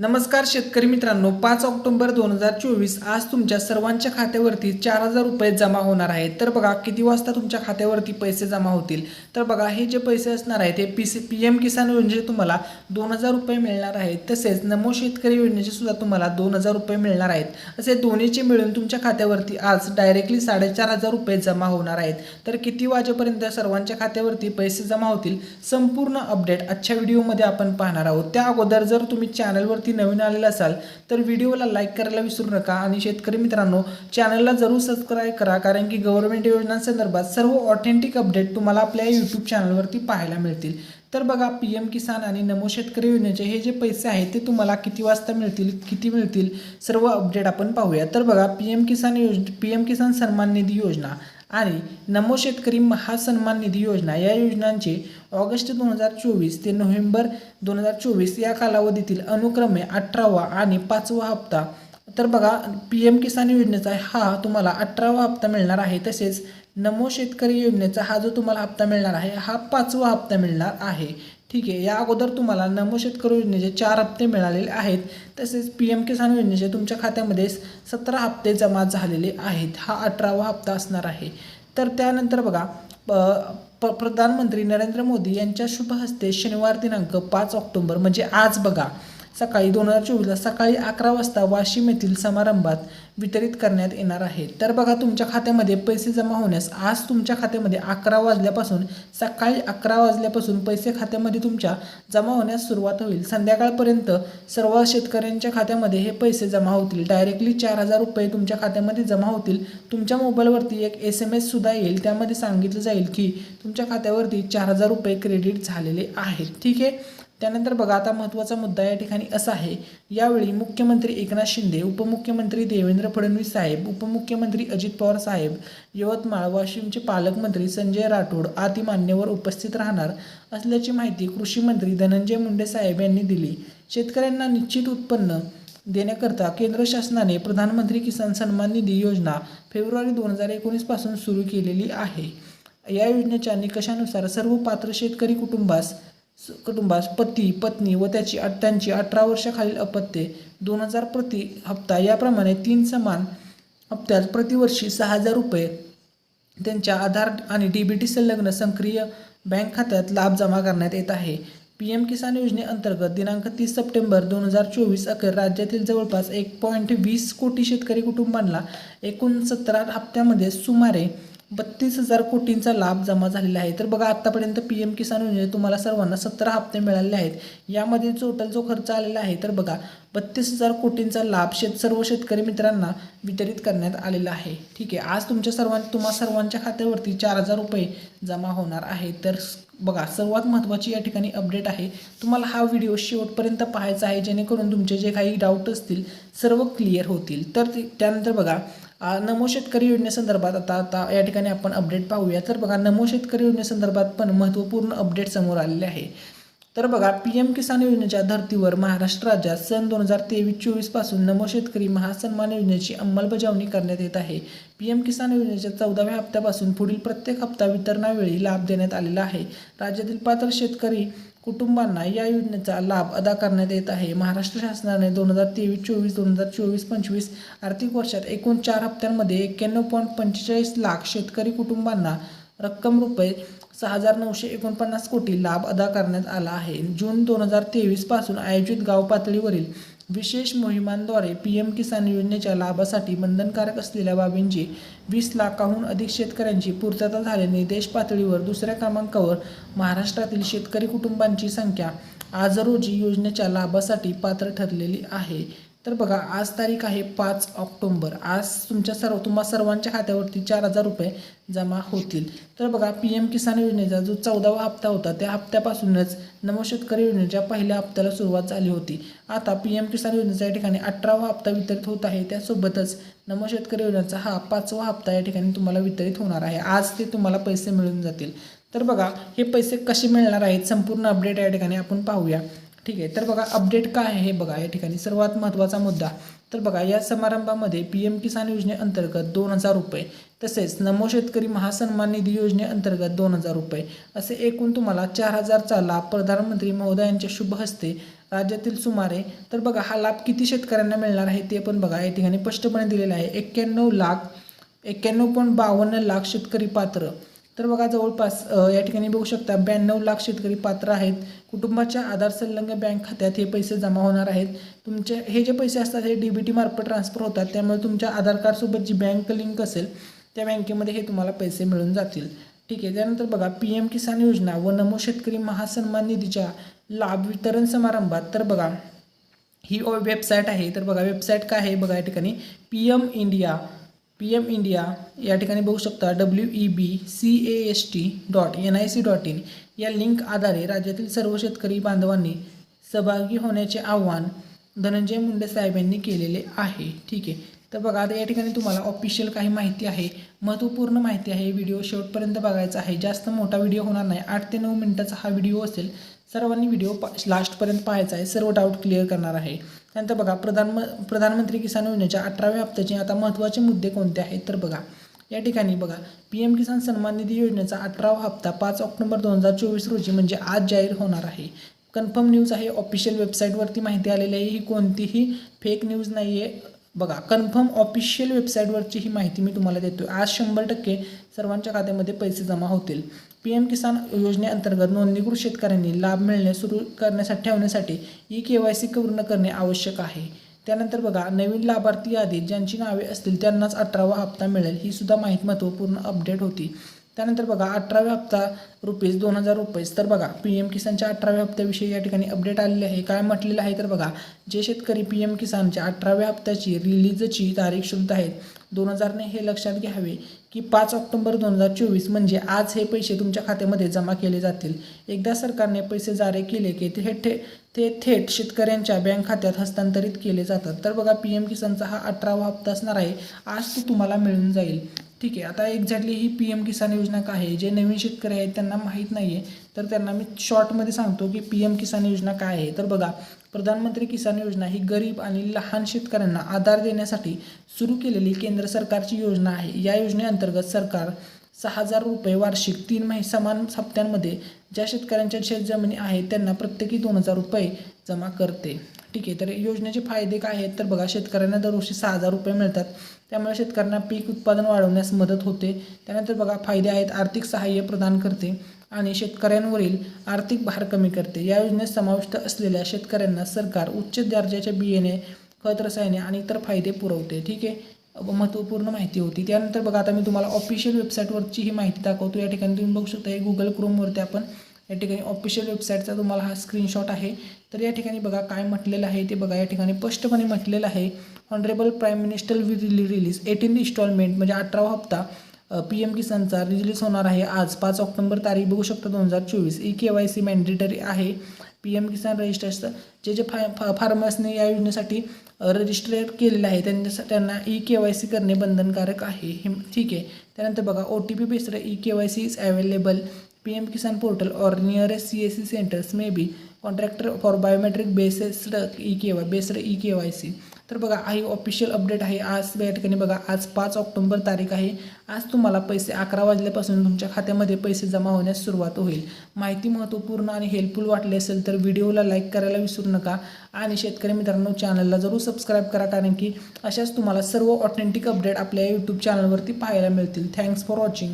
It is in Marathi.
नमस्कार शेतकरी मित्रांनो पाच ऑक्टोबर दोन हजार चोवीस आज तुमच्या सर्वांच्या खात्यावरती चार हजार रुपये जमा होणार आहेत. तर बघा किती वाजता तुमच्या खात्यावरती पैसे जमा होतील? तर बघा हे जे पैसे असणार आहेत ते P C P M Kisan योजनेचे तुम्हाला दोन हजार रुपये मिळणार आहेत. तसेच नमो शेतकरी योजनेचे सुद्धा तुम्हाला दोन हजार रुपये मिळणार आहेत. असे दोन्हीचे मिळून तुमच्या खात्यावरती आज डायरेक्टली साडेचार हजार रुपये जमा होणार आहेत. तर किती वाजेपर्यंत सर्वांच्या खात्यावरती पैसे जमा होतील? संपूर्ण अपडेट आजच्या व्हिडिओमध्ये आपण पाहणार आहोत. त्या अगोदर जर तुम्ही चॅनलवरती नवीन आलेले असाल तर व्हिडिओला लाईक करायला विसरू नका. आणि शेतकरी मित्रांनो चॅनलला जरूर सबस्क्राईब करा कारण की गव्हर्नमेंट योजनांसंदर्भात सर्व ऑथेंटिक अपडेट तुम्हाला आपल्या यूट्यूब चॅनलवरती पाहायला मिळतील. तर बघा पी एम किसान आणि नमो शेतकरी योजनेचे हे जे पैसे आहेत ते तुम्हाला किती वाजता मिळतील किती मिळतील सर्व अपडेट आपण पाहूया. तर बघा पी एम किसान योज पी एम किसान सन्मान निधी योजना. आणि नमो शेतकरी महासन्मान निधी योजना या योजनांचे ऑगस्ट दोन हजार चोवीस ते नोव्हेंबर दोन हजार चोवीस या कालावधीतील अनुक्रमे अठरावा आणि पाचवा हप्ता. तर बघा पी एम किसान योजनेचा हा तुम्हाला अठरावा हप्ता मिळणार आहे. तसेच नमो शेतकरी योजनेचा हा जो तुम्हाला हप्ता मिळणार आहे हा पाचवा हप्ता मिळणार आहे. ठीक आहे या अगोदर तुम्हाला नमो शेतकरी योजनेचे चार हप्ते मिळालेले आहेत. तसेच पी एम किसान योजनेचे तुमच्या खात्यामध्ये सतरा हप्ते जमा झालेले आहेत. हा अठरावा हप्ता असणार आहे. तर त्यानंतर बघा प- प्रधानमंत्री नरेंद्र मोदी यांच्या शुभ हस्ते शनिवार दिनांक पाच ऑक्टोंबर म्हणजे आज बघा सकाळी दोन हजार चोवीसला सकाळी अकरा वाजता वाशिम येथील समारंभात वितरित करण्यात येणार आहे. तर बघा तुमच्या खात्यामध्ये पैसे जमा होण्यास आज तुमच्या खात्यामध्ये अकरा वाजल्यापासून सकाळी अकरा वाजल्यापासून पैसे खात्यामध्ये तुमच्या जमा होण्यास सुरुवात होईल. संध्याकाळपर्यंत सर्व शेतकऱ्यांच्या खात्यामध्ये हे पैसे जमा होतील. डायरेक्टली चार हजार रुपये तुमच्या खात्यामध्ये जमा होतील. तुमच्या मोबाईलवरती एक एस एम एस सुद्धा येईल. त्यामध्ये सांगितलं जाईल की तुमच्या खात्यावरती चार हजार रुपये क्रेडिट झालेले आहेत. ठीक आहे? त्यानंतर बघा आता महत्त्वाचा मुद्दा या ठिकाणी असा आहे यावेळी मुख्यमंत्री एकनाथ शिंदे उपमुख्यमंत्री देवेंद्र फडणवीस साहेब उपमुख्यमंत्री अजित पवार साहेब यवतमाळ वाशिमचे पालकमंत्री संजय राठोड आदी मान्यवर उपस्थित राहणार असल्याची माहिती कृषी मंत्री धनंजय मुंडे साहेब यांनी दिली. शेतकऱ्यांना निश्चित उत्पन्न देण्याकरता केंद्र शासनाने प्रधानमंत्री किसान सन्मान निधी योजना फेब्रुवारी दोन हजार एकोणीसपासून सुरू केलेली आहे. या योजनेच्या निकषानुसार सर्व पात्र शेतकरी कुटुंबास कुटुंबास पती पत्नी व त्याची त्यांची अठरा वर्षाखालील अपत्ये दोन हजार प्रति हप्ता याप्रमाणे तीन समान हप्त्यात प्रतिवर्षी सहा हजार रुपये त्यांच्या आधार आणि डी बी टी संलग्न सक्रिय बँक खात्यात लाभ जमा करण्यात येत आहे. पी एम किसान योजनेअंतर्गत दिनांक तीस सप्टेंबर दोन हजार चोवीस अखेर राज्यातील जवळपास एक पॉईंट वीस कोटी शेतकरी कुटुंबांना एकूण सतरा हप्त्यामध्ये सुमारे बत्तीस हजार कोटींचा लाभ जमा झालेला आहे. तर बघा आत्तापर्यंत पी एम किसान योजनेत तुम्हाला सर्वांना सतरा हप्ते मिळालेले आहेत. यामध्ये टोटल जो खर्च आलेला आहे तर बघा बत्तीस हजार कोटींचा लाभ शेत सर्व शेतकरी मित्रांना वितरित करण्यात आलेला आहे. ठीक आहे आज तुमच्या सर्वां तुम्हा सर्वांच्या खात्यावरती चार हजार रुपये जमा होणार आहे. तर बघा सर्वात महत्त्वाची या ठिकाणी अपडेट आहे. तुम्हाला हा व्हिडिओ शेवटपर्यंत पाहायचा आहे जेणेकरून तुमचे जे काही डाऊट असतील सर्व क्लिअर होतील. तर ते- त्यानंतर बघा नमो शेतकरी योजनेसंदर्भात आता आता या ठिकाणी आपण अपडेट पाहूया. तर बघा नमो शेतकरी योजनेसंदर्भात पण महत्त्वपूर्ण अपडेट समोर आलेले आहे. तर बघा पी एम किसान योजनेच्या धर्तीवर महाराष्ट्र राज्यात सन दोन हजार तेवीस चोवीसपासून नमो शेतकरी महासन्मान योजनेची अंमलबजावणी करण्यात येत आहे. पी एम किसान योजनेच्या चौदाव्या हप्त्यापासून पुढील प्रत्येक हप्ता वितरणावेळी लाभ देण्यात आलेला आहे. राज्यातील पात्र शेतकरी कुटुंबांना या योजनेचा लाभ अदा करण्यात येत आहे. महाराष्ट्र शासनाने दोन हजार तेवीस चोवीस दोन हजार चोवीस पंचवीस आर्थिक वर्षात एकूण चार हप्त्यांमध्ये एक्क्याण्णव पॉईंट पंचेचाळीस लाख शेतकरी कुटुंबांना रक्कम रुपये सहा हजार नऊशे एकोणपन्नास कोटी लाभ अदा करण्यात आला आहे. जून दोन हजार तेवीसपासून आयोजित गाव पातळीवरील विशेष मोहिमांद्वारे पी एम किसान योजनेच्या लाभासाठी बंधनकारक असलेल्या बाबींची वीस लाखाहून अधिक शेतकऱ्यांची पूर्तता झाल्याने देश पातळीवर दुसऱ्या क्रमांकावर महाराष्ट्रातील शेतकरी कुटुंबांची संख्या आज रोजी योजनेच्या लाभासाठी पात्र ठरलेली आहे. तर बघा आज तारीख आहे पाच ऑक्टोंबर. आज तुमच्या सर्व तुम्हा सर्वांच्या खात्यावरती चार हजार रुपये जमा होतील. तर बघा पी एम किसान योजनेचा जो चौदावा हप्ता होता त्या हप्त्यापासूनच नमो शेतकरी योजनेच्या पहिल्या हप्त्याला सुरुवात झाली होती. आता पी एम किसान योजनेचा या ठिकाणी अठरावा हप्ता वितरित होत आहे. त्यासोबतच नमो शेतकरी योजनेचा हा पाचवा हप्ता या ठिकाणी तुम्हाला वितरित होणार आहे. आज ते तुम्हाला पैसे मिळून जातील. तर बघा हे पैसे कसे मिळणार आहेत संपूर्ण अपडेट या ठिकाणी आपण पाहूया. ठीक आहे. तर बघा अपडेट काय आहे हे बघा. या ठिकाणी सर्वात महत्त्वाचा मुद्दा. तर बघा या समारंभामध्ये पी एम किसान योजनेअंतर्गत दोन हजार रुपये तसेच नमो शेतकरी महासन्मान निधी योजनेअंतर्गत दोन हजार रुपये असे एकूण तुम्हाला चार हजारचा लाभ प्रधानमंत्री महोदयांच्या शुभ हस्ते राज्यातील सुमारे तर बघा हा लाभ किती शेतकऱ्यांना मिळणार आहे ते पण बघा. या ठिकाणी स्पष्टपणे दिलेलं आहे. एक्क्याण्णव लाख एक्क्याण्णव पॉईंट बावन्न लाख शेतकरी पात्र तर बघा जवळपास या ठिकाणी बघू शकता ब्याण्णव लाख शेतकरी पात्र आहेत. कुटुंबाच्या आधार संलग्न बँक खात्यात हे पैसे जमा होणार आहेत. तुमचे हे जे पैसे असतात हे डी बी टी मार्फत ट्रान्सफर होतात. त्यामुळे तुमच्या आधार कार्डसोबत जी बँक लिंक असेल त्या बँकेमध्ये हे तुम्हाला पैसे मिळून जातील. ठीक आहे त्यानंतर बघा पी एम किसान योजना व नमो शेतकरी महासन्मान निधीच्या लाभ वितरण समारंभात तर बघा ही वेबसाईट आहे. तर बघा वेबसाईट काय आहे? बघा या ठिकाणी P M India P M India या ठिकाणी बघू शकता W E B C A S T dot N I C dot in या लिंक आधारे राज्यातील सर्व शेतकरी बांधवांनी सहभागी होण्याचे आव्हान धनंजय मुंडे साहेब यांनी केलेले आहे. ठीक आहे. तर बघा आता या ठिकाणी तुम्हाला ऑफिशियल काही माहिती आहे. महत्त्वपूर्ण माहिती आहे. व्हिडिओ शेवटपर्यंत बघायचा आहे. जास्त मोठा व्हिडिओ होणार नाही. आठ ते नऊ मिनटाचा हा व्हिडिओ असेल. सर्वांनी व्हिडिओ पा लास्टपर्यंत पाहायचा आहे. सर्व डाऊट क्लिअर करणार आहे. त्यानंतर बघा प्रधान प्रधानमंत्री किसान योजनेच्या अठराव्या हप्त्याचे आता महत्त्वाचे मुद्दे कोणते आहेत? तर बघा या ठिकाणी बघा पी एम किसान सन्मान निधी योजनेचा अठरावा हप्ता पाच ऑक्टोबर दोन हजार चोवीस रोजी म्हणजे आज जाहीर होणार आहे. कन्फर्म न्यूज आहे ऑफिशियल वेबसाईटवरती माहिती आलेली आहे ही कोणतीही फेक न्यूज नाही आहे बघा कन्फर्म ऑफिशियल वेबसाईटवरची ही माहिती मी तुम्हाला देतो आज शंभर टक्के सर्वांच्या खात्यामध्ये पैसे जमा होतील. पी एम किसान योजनेअंतर्गत नोंदणीकृत शेतकऱ्यांनी लाभ मिळणे सुरू करण्यासाठी ठेवण्यासाठी ई के वाय सी पूर्ण करणे आवश्यक आहे. त्यानंतर बघा नवीन लाभार्थी यादीत ज्यांची नावे असतील त्यांनाच अठरावा हप्ता मिळेल ही सुद्धा माहिती महत्त्वपूर्ण अपडेट होती. त्यानंतर बघा अठराव्या हप्ता रुपीज दोन हजार रुपयेच तर बघा पी एम किसानच्या अठराव्या हप्त्याविषयी या ठिकाणी अपडेट आलेले आहे. काय म्हटलेलं आहे? तर बघा जे शेतकरी पी एम किसानच्या अठराव्या हप्त्याची रिलीजची तारीख शुद्ध आहेत दोन हजारने हे लक्षात घ्यावे की पाच ऑक्टोबर दोन हजार चोवीस म्हणजे आज हे पैसे तुमच्या खात्यामध्ये जमा केले जातील. एकदा सरकारने पैसे जारी केले की ते थे ते थेट शेतकऱ्यांच्या बँक खात्यात हस्तांतरित केले जातात. तर बघा पी एम किसानचा हा अठरावा हप्ता असणार आहे. आज तो तुम्हाला मिळून जाईल. ठीक आहे आता एक्झॅक्टली ही पी एम किसान योजना काय आहे? जे नवीन शेतकरी आहेत त्यांना माहीत नाही आहे तर त्यांना मी शॉर्टमध्ये सांगतो की पी एम किसान योजना काय आहे? तर बघा प्रधानमंत्री किसान योजना ही गरीब आणि लहान शेतकऱ्यांना आधार देण्यासाठी सुरू केलेली केंद्र सरकारची योजना आहे. या योजनेअंतर्गत सरकार सहा हजार रुपये वार्षिक तीन महि समान हप्त्यांमध्ये ज्या शेतकऱ्यांच्या शेतजमिनी आहेत त्यांना प्रत्येकी दोन हजार रुपये जमा करते. ठीक आहे तर योजनेचे फायदे काय आहेत? तर बघा शेतकऱ्यांना दरवर्षी सहा हजार रुपये मिळतात. त्यामुळे शेतकऱ्यांना पीक उत्पादन वाढवण्यास मदत होते. त्यानंतर बघा फायदे आहेत आर्थिक सहाय्य प्रदान करते. आणि शेतकऱ्यांवरील आर्थिक भार कमी करते. या योजनेत समाविष्ट असलेल्या शेतकऱ्यांना सरकार उच्च दर्जाच्या बियाणे खत रसायने आणि इतर फायदे पुरवते. ठीक आहे? महत्त्वपूर्ण माहिती होती. त्यानंतर बघा आता मी तुम्हाला ऑफिशियल वेबसाईटवरची ही माहिती दाखवतो. या ठिकाणी तुम्ही बघू शकता हे गुगल क्रोमवरती आपण या ठिकाणी ऑफिशियल वेबसाईटचा तुम्हाला हा स्क्रीनशॉट आहे. तर या ठिकाणी बघा काय म्हटलेलं आहे ते बघा. या ठिकाणी स्पष्टपणे म्हटलेलं आहे honourable prime minister will release eighteen instalment म्हणजे अठरावा हप्ता. पी एम किसानचा रिलीज होणार आहे आज पाच ऑक्टोबर तारीख. बघू शकता दोन हजार चोवीस. E K Y C mandatory आहे. पी एम किसान रजिस्ट्रेशन जे जे फा फा फार्मर्सने या योजनेसाठी रजिस्टर केलेलं आहे त्यांच्या त्यांना ई के वाय सी करणे बंधनकारक आहे. हे ठीक आहे. त्यानंतर बघा O T P based E K Y C is available P M Kisan portal और nearest C S C centres may be contractor for biometric based E K Y based E K Y C. तर बघा आई ऑफिशियल अपडेट आहे. आज या ठिकाणी बघा आज पाच ऑक्टोबर तारीख आहे. आज तुम्हाला पैसे अकरा वाजल्यापासून तुमच्या खात्यामध्ये पैसे जमा होण्यास सुरुवात होईल. माहिती महत्त्वपूर्ण आणि हेल्पफुल वाटली असेल तर व्हिडिओला लाईक करायला विसरू नका. आणि शेतकरी मित्रांनो चॅनलला जरूर सबस्क्राईब करा कारण की अशाच तुम्हाला सर्व ऑथेंटिक अपडेट आपल्या यूट्यूब चॅनलवरती पाहायला मिळतील. Thanks for watching